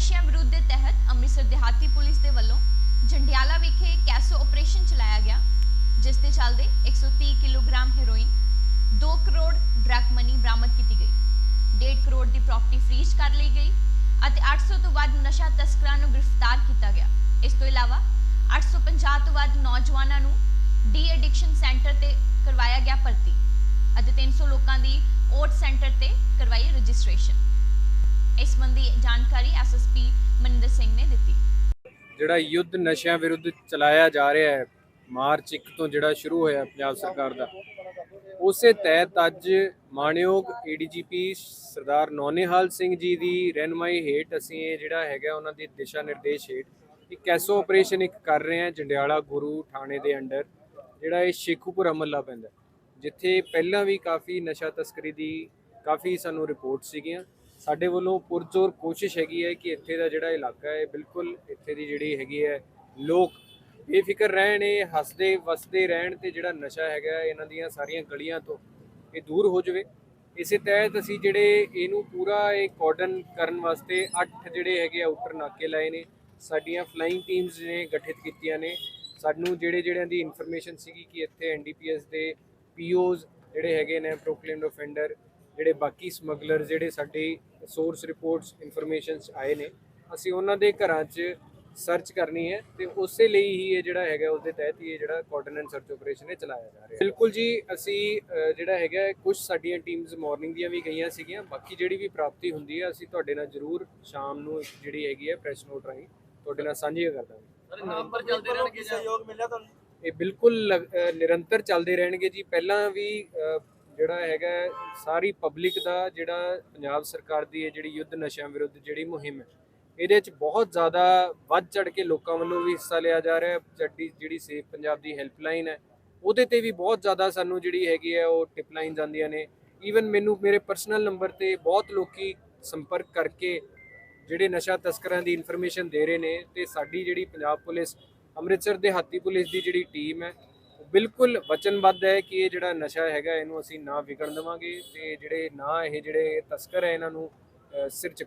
ਨਸ਼ਿਆਂ ਵਿਰੁੱਧ ਦੇ ਤਹਿਤ ਅੰਮ੍ਰਿਤਸਰ ਦਿਹਾਤੀ ਪੁਲਿਸ ਦੇ ਵੱਲੋਂ ਜੰਡਿਆਲਾ ਵਿਖੇ ਕੈਸੋ ਆਪਰੇਸ਼ਨ ਚਲਾਇਆ ਗਿਆ, ਜਿਸ ਦੇ ਚੱਲਦੇ 130 kilogram heroin 2 crore drug money ਬਰਾਮਦ ਕੀਤੀ ਗਈ। 1.5 ਕਰੋੜ ਦੀ ਪ੍ਰਾਪਰਟੀ ਫ੍ਰੀਜ਼ ਕਰ ਲਈ ਗਈ ਅਤੇ 800 ਤੋਂ ਵੱਧ ਨਸ਼ਾ ਤਸਕਰਾਂ ਨੂੰ ਗ੍ਰਿਫਤਾਰ ਕੀਤਾ ਗਿਆ। ਇਸ ਤੋਂ ਇਲਾਵਾ 850 ਤੋਂ ਵੱਧ ਨੌਜਵਾਨਾਂ ਨੂੰ ਡੀ ਐਡਿਕਸ਼ਨ ਸੈਂਟਰ ਤੇ ਕਰਵਾਇਆ ਗਿਆ ਭਰਤੀ ਅਤੇ 300 ਲੋਕਾਂ ਦੀ ਓਟ ਸੈਂਟਰ ਤੇ ਕਰਵਾਈ ਰਜਿਸਟ੍ਰੇਸ਼ਨ। ਇਸ ਸੰਬੰਧੀ ਜਾਣਕਾਰੀ ਐਸਐਸਪੀ ਮਨਿੰਦਰ ਸਿੰਘ ਨੇ ਦਿੱਤੀ। ਜਿਹੜਾ ਯੁੱਧ ਨਸ਼ਿਆਂ ਵਿਰੁੱਧ ਚਲਾਇਆ ਜਾ ਰਿਹਾ ਹੈ, ਮਾਰਚ 1 ਤੋਂ ਜਿਹੜਾ ਸ਼ੁਰੂ ਹੋਇਆ ਪੰਜਾਬ ਸਰਕਾਰ ਦਾ, ਉਸੇ ਤਹਿਤ ਅੱਜ ਮਾਨਯੋਗ ਏਡੀਜੀਪੀ ਸਰਦਾਰ ਨੌਨੇਹਾਲ ਸਿੰਘ ਜੀ ਦੀ ਰਹਿਨਮਾਈ ਹੇਠ ਅਸੀਂ ਇਹ ਜਿਹੜਾ ਹੈਗਾ ਉਹਨਾਂ ਦੇ ਦਿਸ਼ਾ ਨਿਰਦੇਸ਼ ਹੇਠ ਇੱਕ ਐਸੋ ਆਪਰੇਸ਼ਨ ਇੱਕ ਕਰ ਰਹੇ ਹਾਂ ਜੰਡਿਆਲਾ ਗੁਰੂ ਥਾਣੇ ਦੇ ਅੰਡਰ, ਜਿਹੜਾ ਇਹ ਸ਼ੇਖੂਪੁਰ ਅਮਲਾ ਪੈਂਦਾ, ਜਿੱਥੇ ਪਹਿਲਾਂ ਵੀ ਕਾਫੀ ਨਸ਼ਾ ਤਸਕਰੀ ਦੀ ਕਾਫੀ ਸਾਨੂੰ ਰਿਪੋਰਟ ਸੀਗੀਆਂ। ਸਾਡੇ ਵੱਲੋਂ ਪੁਰਜ਼ੋਰ ਕੋਸ਼ਿਸ਼ ਹੈਗੀ ਹੈ ਕਿ ਇੱਥੇ ਦਾ ਜਿਹੜਾ ਇਲਾਕਾ ਹੈ, ਬਿਲਕੁਲ ਇੱਥੇ ਦੀ ਜਿਹੜੀ ਹੈਗੀ ਹੈ, ਲੋਕ ਬੇਫਿਕਰ ਰਹਿਣ, ਇਹ ਹੱਸਦੇ ਵਸਦੇ ਰਹਿਣ ਤੇ ਜਿਹੜਾ ਨਸ਼ਾ ਹੈਗਾ ਇਹਨਾਂ ਦੀਆਂ ਸਾਰੀਆਂ ਗਲੀਆਂ ਤੋਂ ਇਹ ਦੂਰ ਹੋ ਜਾਵੇ। ਇਸੇ ਤਹਿਤ ਅਸੀਂ ਜਿਹੜੇ ਇਹਨੂੰ ਪੂਰਾ ਇਹ ਕਾਰਡਨ ਕਰਨ ਵਾਸਤੇ 8 ਜਿਹੜੇ ਹੈਗੇ ਆਊਟਰ ਨਾਕੇ ਲਾਏ ਨੇ। ਸਾਡੀਆਂ ਫਲਾਈਂਗ ਟੀਮਸ ਨੇ ਗਠਿਤ ਕੀਤੀਆਂ ਨੇ। ਸਾਨੂੰ ਜਿਹੜੇ ਜਿਹੜਿਆਂ ਦੀ ਇਨਫੋਰਮੇਸ਼ਨ ਸੀਗੀ ਕਿ ਇੱਥੇ ਐਨਡੀਪੀਐਸ ਦੇ ਪੀਓਜ਼ ਜਿਹੜੇ ਹੈਗੇ ਨੇ ਪ੍ਰੋਕਲੇਮਡ ਆਫੈਂਡਰ ਜਿਹੜੇ ਬਾਕੀ ਸਮਗਲਰ ਜਿਹੜੇ ਸਾਡੇ ਸੋਰਸ ਰਿਪੋਰਟਸ ਇਨਫੋਰਮੇਸ਼ਨਸ ਆਏ ਨੇ ਅਸੀਂ ਉਹਨਾਂ ਦੇ ਘਰਾਂ 'ਚ ਸਰਚ ਕਰਨੀ ਹੈ ਤੇ ਉਸੇ ਲਈ ਹੀ ਇਹ ਜਿਹੜਾ ਹੈਗਾ ਉਸ ਦੇ ਤਹਿਤ ਹੀ ਇਹ ਜਿਹੜਾ ਕੋਆਰਡੀਨੇਟ ਸਰਚ ਆਪਰੇਸ਼ਨ ਇਹ ਚਲਾਇਆ ਜਾ ਰਿਹਾ ਹੈ। ਬਿਲਕੁਲ ਜੀ ਅਸੀਂ ਜਿਹੜਾ ਹੈਗਾ ਕੁਝ ਸਾਡੀਆਂ ਟੀਮਸ ਮਾਰਨਿੰਗ ਦੀਆਂ ਵੀ ਗਈਆਂ ਸੀਗੀਆਂ ਬਾਕੀ ਜਿਹੜੀ ਵੀ ਪ੍ਰਾਪਤੀ ਹੁੰਦੀ ਹੈ ਅਸੀਂ ਤੁਹਾਡੇ ਨਾਲ ਜ਼ਰੂਰ ਸ਼ਾਮ ਨੂੰ ਇੱਕ ਜਿਹੜੀ ਹੈਗੀ ਹੈ ਪ੍ਰੈਸ ਨੋਟ ਰਾਹੀਂ ਤੁਹਾਡੇ ਨਾਲ ਸਾਂਝੀ ਕਰ ਦਾਂਗੇ। ਸਰ ਨਵੰਬਰ ਚੱਲਦੇ ਰਹਿਣਗੇ ਜਾਂ ਸਹਿਯੋਗ ਮਿਲਿਆ ਤੁਹਾਨੂੰ? ਇਹ ਬਿਲਕੁਲ ਨਿਰੰਤਰ ਚੱਲਦੇ ਰਹਿਣਗੇ ਜੀ। ਪਹਿਲਾਂ ਵੀ ਜਿਹੜਾ ਹੈਗਾ ਸਾਰੀ ਪਬਲਿਕ ਦਾ ਜਿਹੜਾ ਪੰਜਾਬ ਸਰਕਾਰ ਦੀ ਇਹ ਜਿਹੜੀ ਯੁੱਧ ਨਸ਼ਿਆਂ ਵਿਰੁੱਧ ਜਿਹੜੀ ਮੁਹਿੰਮ ਹੈ, ਇਹਦੇ ਵਿੱਚ ਬਹੁਤ ਜ਼ਿਆਦਾ ਵੱਧ ਚੜ ਕੇ ਲੋਕਾਂ ਵੱਲੋਂ ਵੀ ਹਿੱਸਾ ਲਿਆ ਜਾ ਰਿਹਾ ਹੈ। ਜੱਡੀ ਜਿਹੜੀ ਸੇਫ ਪੰਜਾਬ ਦੀ ਹੈਲਪਲਾਈਨ ਹੈ, ਉਹਦੇ ਤੇ ਵੀ ਬਹੁਤ ਜ਼ਿਆਦਾ ਸਾਨੂੰ ਜਿਹੜੀ ਹੈਗੀ ਹੈ, ਉਹ ਟਿਪ ਲਾਈਨ ਜਾਂਦੀਆਂ ਨੇ। ਈਵਨ ਮੈਨੂੰ ਮੇਰੇ ਪਰਸਨਲ ਨੰਬਰ ਤੇ ਬਹੁਤ ਲੋਕੀ ਸੰਪਰਕ ਕਰਕੇ ਜਿਹੜੇ ਨਸ਼ਾ ਤਸਕਰਾਂ ਦੀ ਇਨਫੋਰਮੇਸ਼ਨ ਦੇ ਰਹੇ ਨੇ ਤੇ ਸਾਡੀ ਜਿਹੜੀ ਪੰਜਾਬ ਪੁਲਿਸ, ਅੰਮ੍ਰਿਤਸਰ ਦੇ ਹਾਤੀ ਪੁਲਿਸ ਦੀ ਜਿਹੜੀ ਟੀਮ ਹੈ ਬਿਲਕੁਲ ਵਚਨਬੱਧ ਹੈ ਕਿ ਇਹ ਜਿਹੜਾ ਨਸ਼ਾ ਹੈਗਾ, ਇਹਨੂੰ ਅਸੀਂ ਨਾ ਵਿਗੜਨ ਦੇਵਾਂਗੇ ਤੇ ਜਿਹੜੇ ਨਾ ਇਹ ਜਿਹੜੇ ਤਸਕਰ ਹੈ, ਇਹਨਾਂ ਨੂੰ ਸਿਰ ਚ